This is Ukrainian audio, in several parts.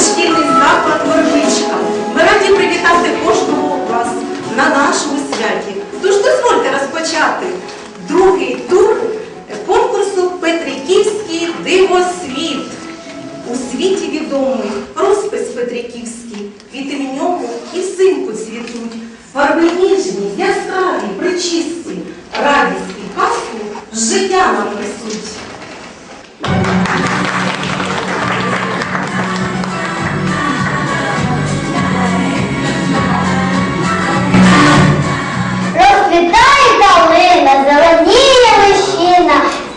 дошкільний заклад Вербичка. Ми раді привітати кожного вас на нашому святі. Тож дозвольте розпочати другий тур конкурсу Петриківський дивосвіт. У світі відомий розпис Петриківський, квіти в ньому і взимку цвітуть. Фарби ніжні, яскраві, причисті,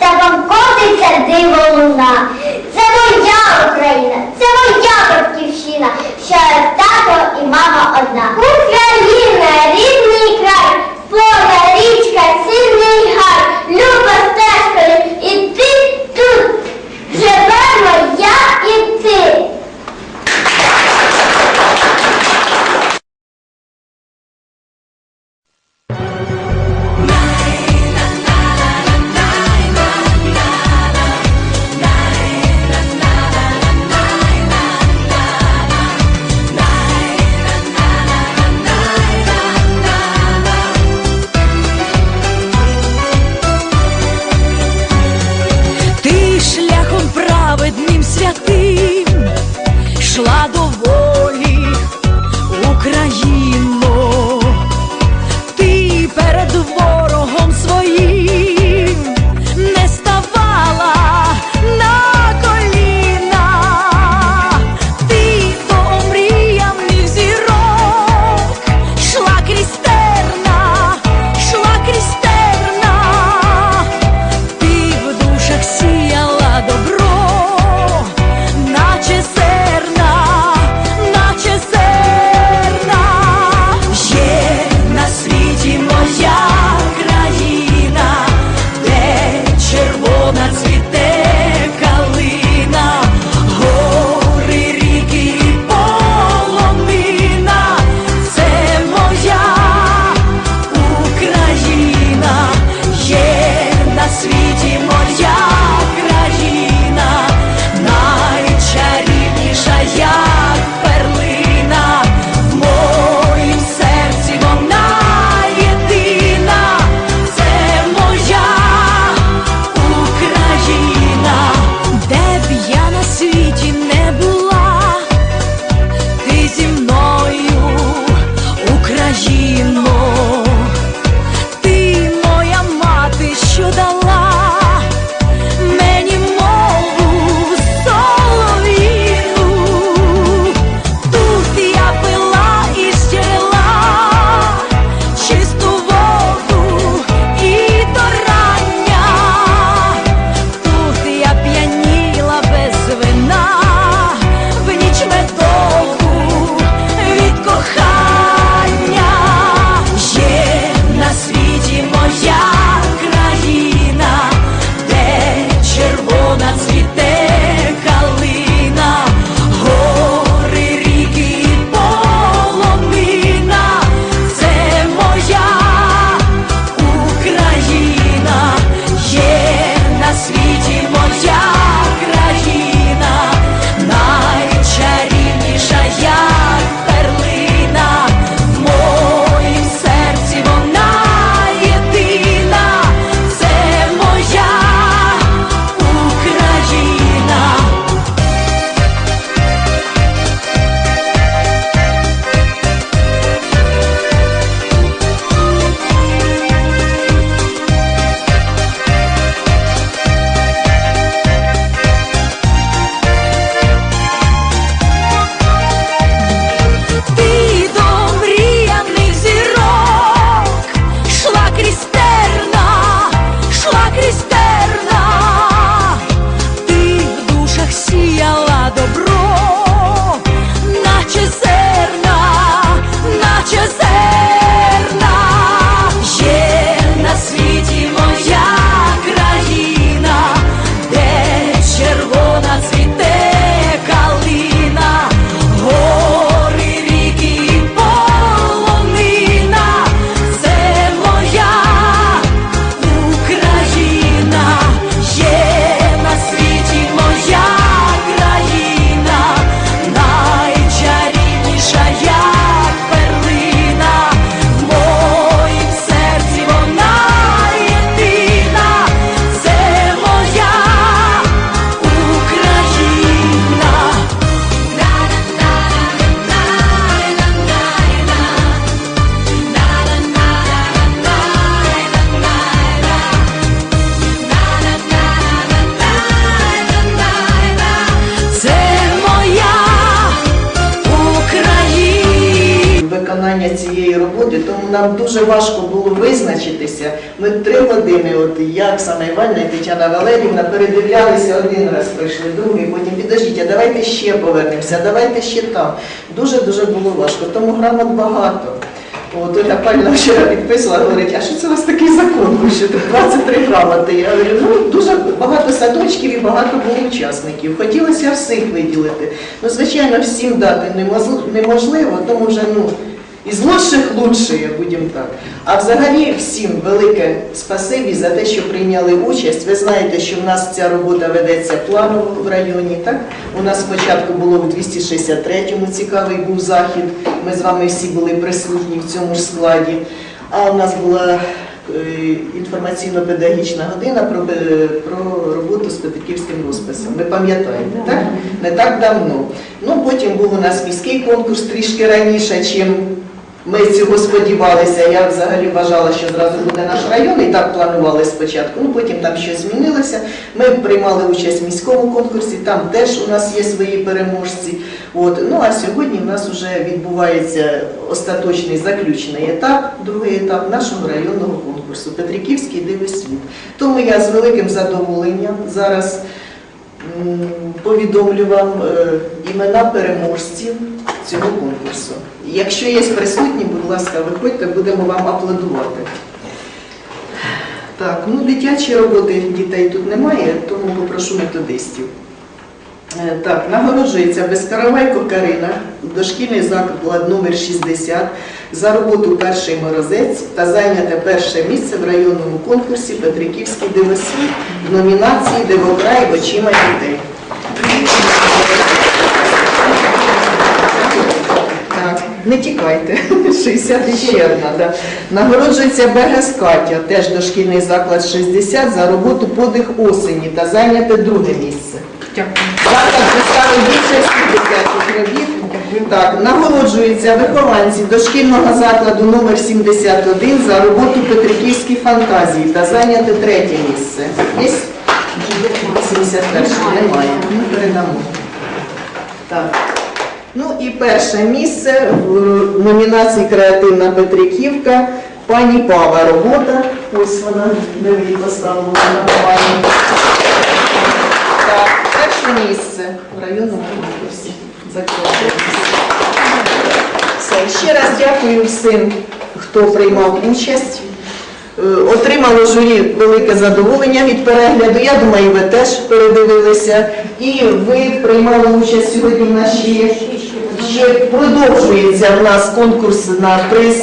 степом котиться диво луна. Це моя Україна, це моя батьківщина, що я тато і мама одна. Україна, рідний край, поля річка, сильний гай, дуже важко було визначитися. Ми три години, от я, Оксана Іванівна і Тетяна Валерівна, передивлялися один раз, прийшли, другий, потім підождіть, а давайте ще повернемося, давайте ще там. Дуже-дуже було важко, тому грамот багато. От Ольга Павлівна вчора підписувала, говорить, а що це у вас такий закон, що 23 грамоти? Я говорю, ну дуже багато садочків і багато було учасників. Хотілося всіх виділити. Ну, звичайно, всім дати неможливо, тому вже ну, із лучших лучшие, будемо так. А взагалі всім велике спасибі за те, що прийняли участь. Ви знаєте, що в нас ця робота ведеться планово в районі. Так? У нас спочатку було в 263-му цікавий був захід. Ми з вами всі були присутні в цьому ж складі. А у нас була е, інформаційно-педагогічна година про, е, про роботу з петриківським розписом. Ви пам'ятаєте, так? Не так давно. Ну, потім був у нас міський конкурс трішки раніше, чим ми цього сподівалися. Я взагалі вважала, що зразу буде наш район, і так планували спочатку. Ну потім там щось змінилося. Ми приймали участь в міському конкурсі, там теж у нас є свої переможці. От. Ну а сьогодні в нас вже відбувається остаточний заключний етап, другий етап нашого районного конкурсу Петриківський дивосвіт. Тому я з великим задоволенням зараз повідомлю вам е, імена переможців цього конкурсу. Якщо є присутні, будь ласка, виходьте, будемо вам аплодувати. Так, ну дитячі роботи дітей тут немає, тому попрошу методистів. Е, Так, нагороджується Безкаравайко Карина, дошкільний заклад номер 60 за роботу перший морозець та зайняте перше місце в районному конкурсі Петриківський дивосвіт в номінації Дивокрай очима дітей. Так, не тікайте. 60 ще одна. Да. Нагороджується Бегес Катя, теж дошкільний заклад 60 за роботу подих осені та зайняте друге місце. Дякую. Заклад представив більше 70 робіт. Так, нагороджуються вихованці дошкільного закладу номер 71 за роботу Петриківські фантазії та зайняте третє місце. Є? 71 немає. Ми передамо. Так. Ну і перше місце в номінації Креативна Петриківка. Пані Пава робота. Ось вона, її поставили на пані. Так, перше місце в районному конкурсі. Все, ще раз дякую всім, хто приймав участь. Е, Отримало журі велике задоволення від перегляду. Я думаю, ви теж передивилися. І ви приймали участь сьогодні в нашій ще продовжується в нас конкурс на приз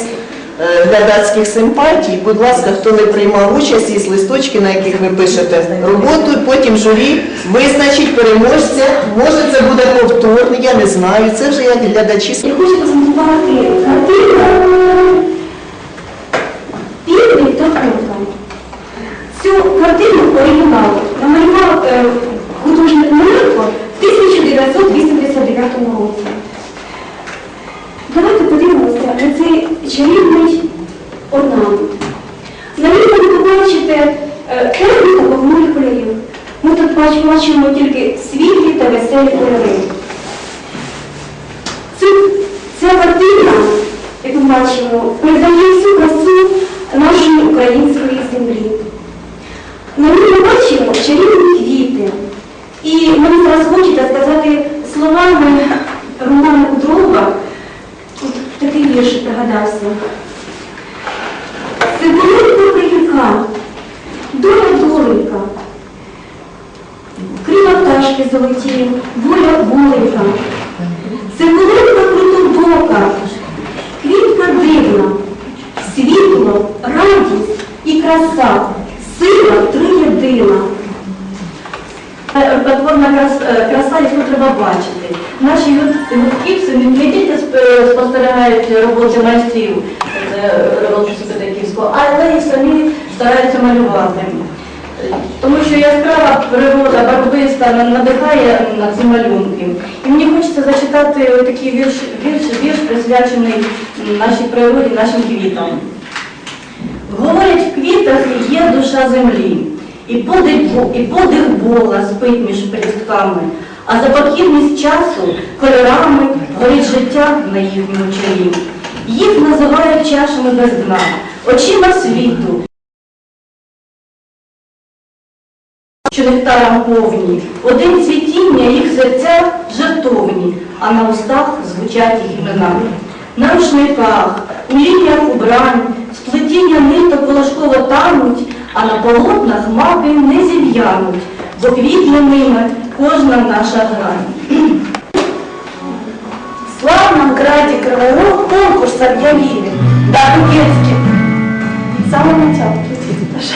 е, глядацьких симпатій. Будь ласка, хто не приймав участь, є листочки, на яких ви пишете роботу, потім журі визначить переможця. Може це буде повторний, я не знаю. Це вже як глядачі. Я хочу презентувати картину Цю картину оригінал намалював е, художник Мирко в 1989 році. Давайте подивимося на цей чарівний орнамент. На ньому ви побачите техніку похмурих кольорів. Ми тут бачимо тільки світлі та веселі кольори. Ця картина, як ми бачимо, передає всю красу нашої української землі. На ній бачимо чарівні квіти. І мені зараз хочеться сказати словами Романа Кудрова, тут такий вірш пригадався. Велика ріка, доля доленька, крила пташки золоті, воля воленька. Це велика крутобока, квітка дивна, світло, радість і краса, краса, яку треба бачити. Наші гуртківці не тільки спостерігають роботи майстрів е, роботи Петриківського, але й самі стараються малювати. Е, Тому що яскрава природа, барвиста надихає на ці малюнки. І мені хочеться зачитати такий вірш, вірш, вірш присвячений нашій природі, нашим квітам. Говорять, в квітах є душа землі, і подих, і подих Бога спить між пелюстками, а за похідність часу кольорами горить життя на їхньому чолі. Їх називають чашами без дна, очима світу. Що нектаром повні, один цвітіння їх серця жертовні, а на устах звучать їх імена. На рушниках, у лініях убрань, сплетіння ниток волошково тануть, а на полотнах маки не зів'януть, бо квітне ними кожна наша грань. В славном граде Рог конкурс объявили, дабы детки. С самого начала, простите, даже.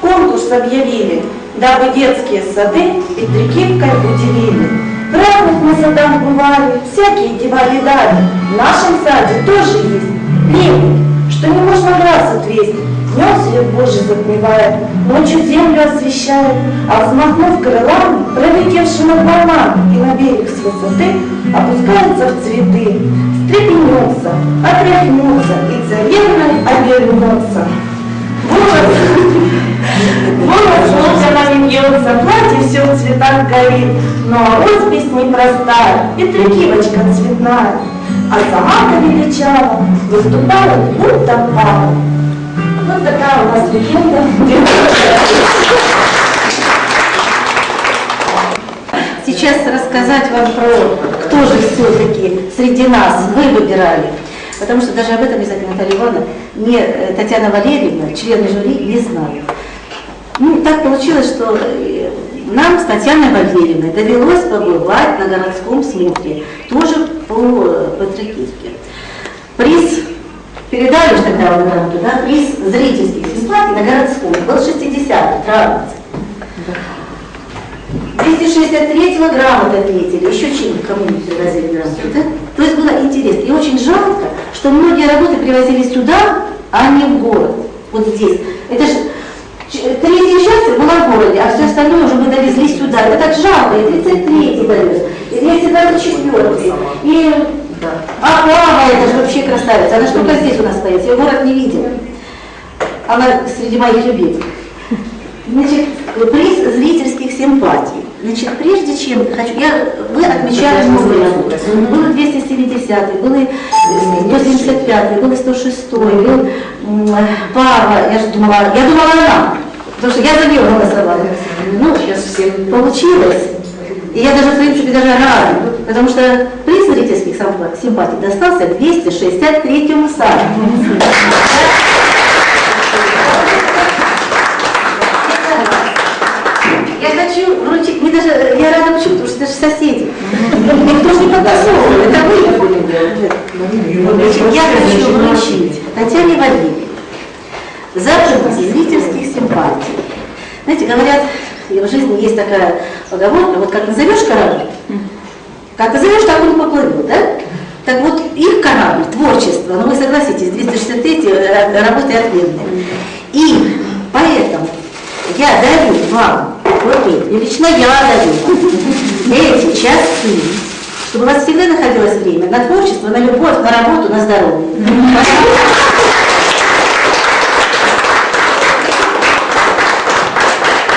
Конкурс объявили, дабы детские сады Петрикивкой уделили. Разных мы садах бывали, всякие девали дали. В нашем саде тоже есть лебедь, что не можно глаз отвести. Днем свет Божий затмевает, ночью землю освещает, а взмахнув крылами, пролетевши над волнами и на берег с высоты, опускается в цветы, встрепенется, отряхнется и царевной обернется. Вот, Волос волчанами бьется, платье все в цветах горит, но роспись непростая, Петрикивочка цветная, а сама-то величава выступает будто пара. Вот такая у нас легенда. Сейчас рассказать вам про кто же все-таки среди нас вы выбирали. Потому что даже об этом Елизавета Наталья Ивановна, не э, Татьяна Валерьевна, члены жюри, не знают. Ну, так получилось, что э, нам с Татьяной Валерьевной довелось побывать на городском смотре, тоже по э, Патрикивке. Приз передали же тогда вам грамоту, да, приз зрительских симпатий на городском, был 60-й, травница. 263-го грамоты отметили, еще чем кому-нибудь привозили грамоту, да? То есть было интересно. И очень жалко, что многие работы привозили сюда, а не в город. Вот здесь. Это же ч- третье счастье было в городе, а все остальное уже мы довезли сюда. Это так жалко. И 33-й довез, и 224-й, и Аквава, это же вообще красавица. Она только здесь у нас стоит, я город не видел. Она среди моих любимых. Значит, приз зрительских симпатий. Значит, прежде чем хочу, я, вы отмечали много работ. Был 270 был 175 был 106 был м, Пава, я же думала, я думала она, потому что я за нее голосовала. Ну, сейчас все получилось. И я даже, в принципе, даже рада, потому что симпатий достался 263-му саду. Я хочу вручить, не даже, я рада вручить, потому что даже соседи. Никто же не подосовывал, это вы будем делать. Я хочу вручить Татьяне Валерьевне за зрительских симпатий. Знаете, говорят, в жизни есть такая поговорка, вот как назовешь корабль, как назовешь, так он поплывет, да? Так вот, их корабль, творчество, ну вы согласитесь, 263 э, работы отменные. И поэтому я дарю вам, вот и лично я дарю вам эти часы, чтобы у вас всегда находилось время на творчество, на любовь, на работу, на здоровье.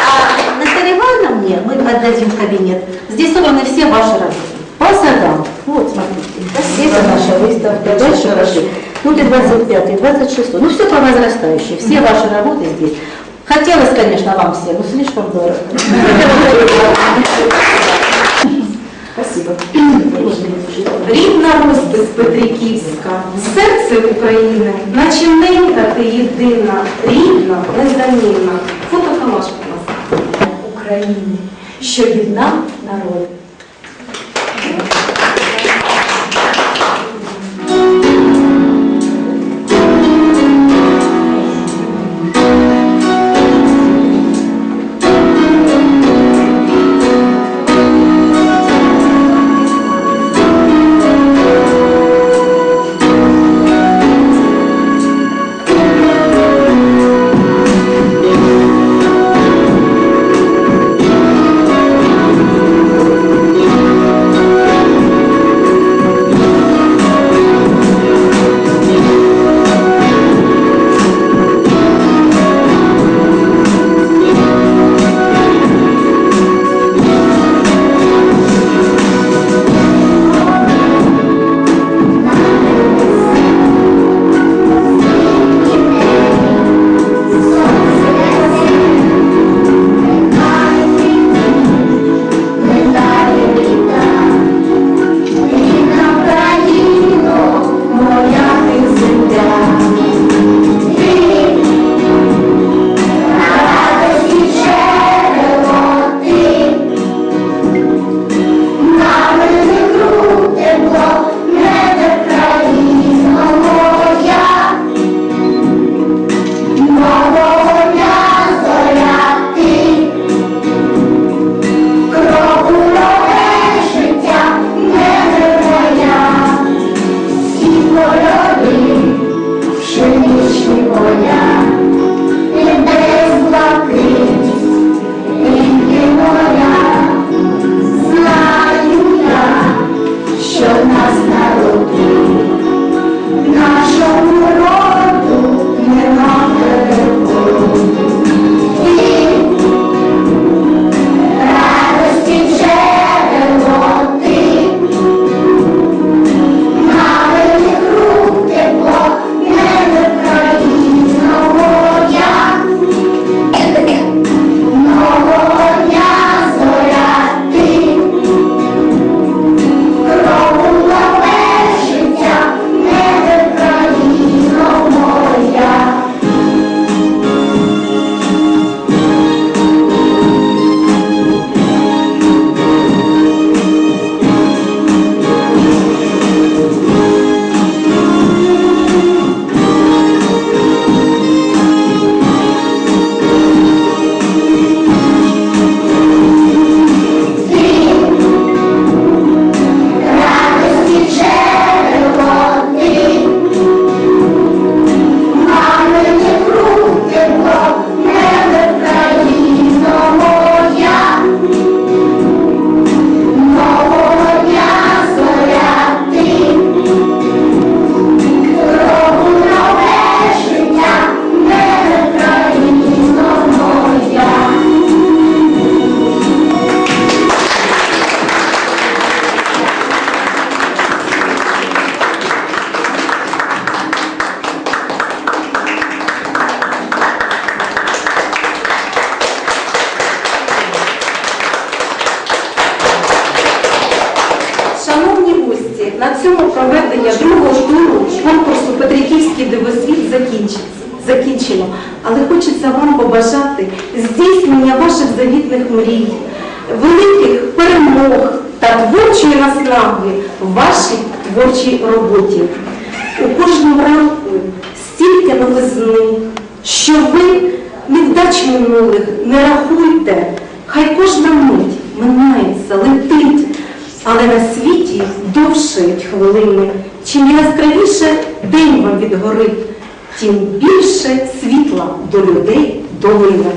А Наталья Ивановна мне, мы отдадим кабинет. Здесь собраны все ваши работы. По садам. Вот, смотрите. Это наша выставка. Дальше пошли. Ну, и 25 26 Ну, все по возрастающей. Все ваши работы здесь. Хотелось, конечно, вам всем, но слишком дорого. Спасибо. Рідна розпис Петриківська, серце України, наче ненька ти єдина, рідна, незамінна. Фото Камаш, будь ласка. України, що єдна народ. Проведення другого туру конкурсу Петриківський дивосвіт закінчиться. Закінчено. Але хочеться вам побажати здійснення ваших завітних мрій, великих перемог та творчої наснаги в вашій творчій роботі. У кожному ранку стільки новизни, що ви невдач минулих не рахуйте, хай кожна мить минається, летить, але на світі довшають хвилини. Чим яскравіше день вам відгорить, тим більше світла до людей долине.